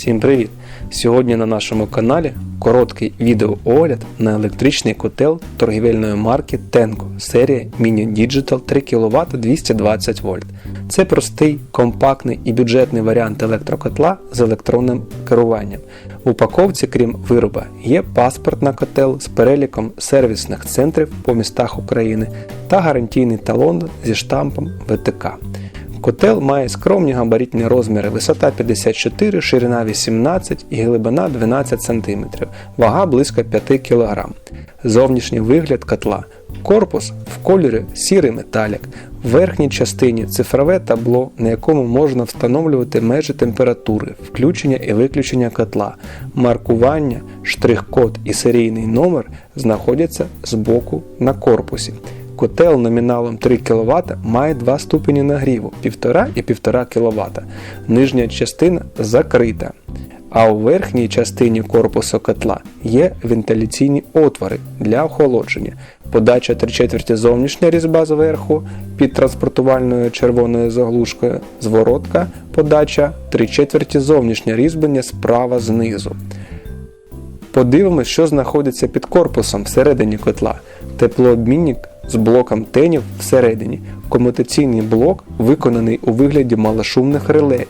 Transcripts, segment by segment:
Всім привіт! Сьогодні на нашому каналі короткий відеоогляд на електричний котел торгівельної марки Tenko серія Mini Digital 3 кВт 220 В. Це простий, компактний і бюджетний варіант електрокотла з електронним керуванням. В упаковці, крім вироба, є паспорт на котел з переліком сервісних центрів по містах України та гарантійний талон зі штампом ВТК. Котел має скромні габаритні розміри, висота 54, ширина 18 і глибина 12 см, вага близько 5 кг. Зовнішній вигляд котла. Корпус в кольорі сірий металік. В верхній частині цифрове табло, на якому можна встановлювати межі температури, включення і виключення котла. Маркування, штрих-код і серійний номер знаходяться збоку на корпусі. Котел номіналом 3 кВт має два ступені нагріву 1,5 і 1,5 кВт. Нижня частина закрита. А у верхній частині корпусу котла є вентиляційні отвори для охолодження. Подача 3 четверті зовнішня різьба зверху під транспортувальною червоною заглушкою, зворотка, подача 3 четверті зовнішнє різьблення справа знизу. Подивимось, що знаходиться під корпусом всередині котла. Теплообмінник з блоком тенів всередині. Комутаційний блок виконаний у вигляді малошумних реле.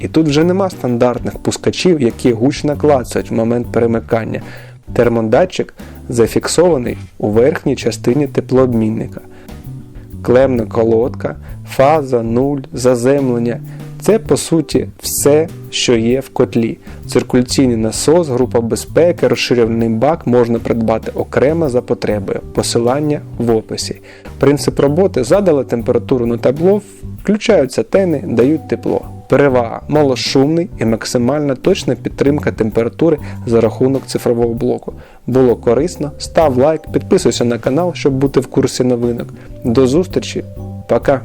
І тут вже нема стандартних пускачів, які гучно клацають в момент перемикання. Термодатчик зафіксований у верхній частині теплообмінника. Клемна колодка, фаза, нуль, заземлення це по суті все, що є в котлі. Циркуляційний насос, група безпеки, розширений бак можна придбати окремо за потребою. Посилання в описі. Принцип роботи задали температуру на табло, включаються тени, дають тепло. Перевага малошумний і максимально точна підтримка температури за рахунок цифрового блоку. Було корисно, став лайк, підписуйся на канал, щоб бути в курсі новинок. До зустрічі, пока!